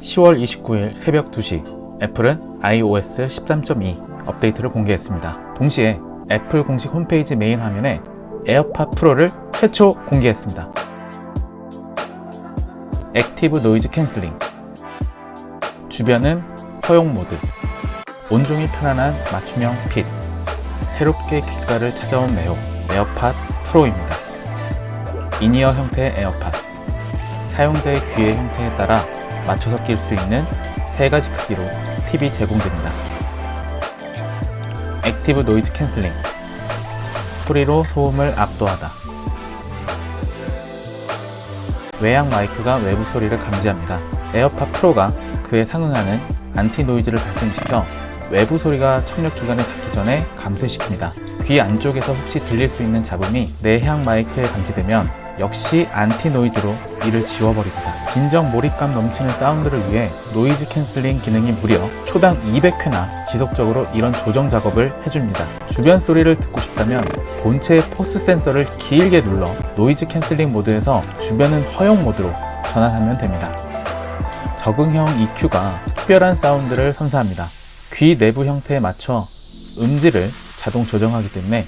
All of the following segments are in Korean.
10월 29일 새벽 2시 애플은 iOS 13.2 업데이트를 공개했습니다. 동시에 애플 공식 홈페이지 메인 화면에 에어팟 프로를 최초 공개했습니다. 액티브 노이즈 캔슬링 주변은 허용 모드 온종일 편안한 맞춤형 핏 새롭게 귓가를 찾아온 네오 에어팟 프로입니다. 이니어 형태의 에어팟 사용자의 귀의 형태에 따라 맞춰서 낄 수 있는 세 가지 크기로 팁이 제공됩니다. 액티브 노이즈 캔슬링 소리로 소음을 압도하다 외양 마이크가 외부 소리를 감지합니다. 에어팟 프로가 그에 상응하는 안티 노이즈를 발생시켜 외부 소리가 청력 기관에 닿기 전에 감소시킵니다. 귀 안쪽에서 혹시 들릴 수 있는 잡음이 내향 마이크에 감지되면 역시 안티 노이즈로 이를 지워버립니다. 진정 몰입감 넘치는 사운드를 위해 노이즈 캔슬링 기능이 무려 초당 200회나 지속적으로 이런 조정 작업을 해줍니다. 주변 소리를 듣고 싶다면 본체의 포스 센서를 길게 눌러 노이즈 캔슬링 모드에서 주변은 허용 모드로 전환하면 됩니다. 적응형 EQ가 특별한 사운드를 선사합니다. 귀 내부 형태에 맞춰 음질을 자동 조정하기 때문에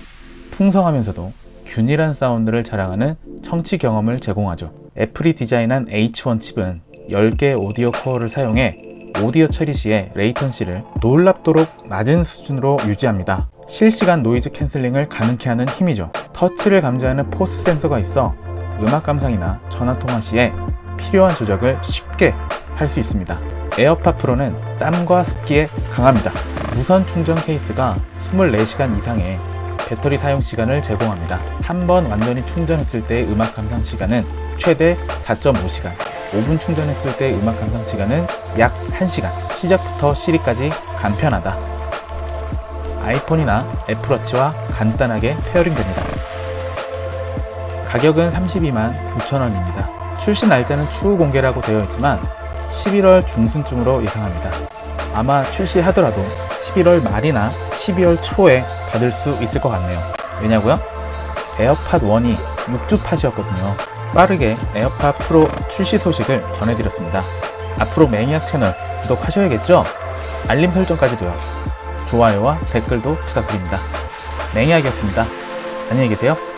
풍성하면서도 균일한 사운드를 자랑하는 청취 경험을 제공하죠. 애플이 디자인한 H1 칩은 10개의 오디오 코어를 사용해 오디오 처리 시에 레이턴시를 놀랍도록 낮은 수준으로 유지합니다. 실시간 노이즈 캔슬링을 가능케 하는 힘이죠. 터치를 감지하는 포스 센서가 있어 음악 감상이나 전화 통화 시에 필요한 조작을 쉽게 할 수 있습니다. 에어팟 프로는 땀과 습기에 강합니다. 무선 충전 케이스가 24시간 이상의 배터리 사용 시간을 제공합니다. 한 번 완전히 충전했을 때의 음악 감상 시간은 최대 4.5시간, 5분 충전했을 때의 음악 감상 시간은 약 1시간. 시작부터 시리까지 간편하다. 아이폰이나 애플워치와 간단하게 페어링 됩니다. 가격은 32만 9천원입니다. 출시 날짜는 추후 공개라고 되어 있지만 11월 중순쯤으로 예상합니다. 아마 출시하더라도 11월 말이나 12월 초에 받을 수 있을 것 같네요. 왜냐고요? 에어팟 1이 6주 팟이었거든요. 빠르게 에어팟 프로 출시 소식을 전해드렸습니다. 앞으로 매니악 채널 구독하셔야겠죠? 알림 설정까지도요. 좋아요와 댓글도 부탁드립니다. 매니악이었습니다. 안녕히 계세요.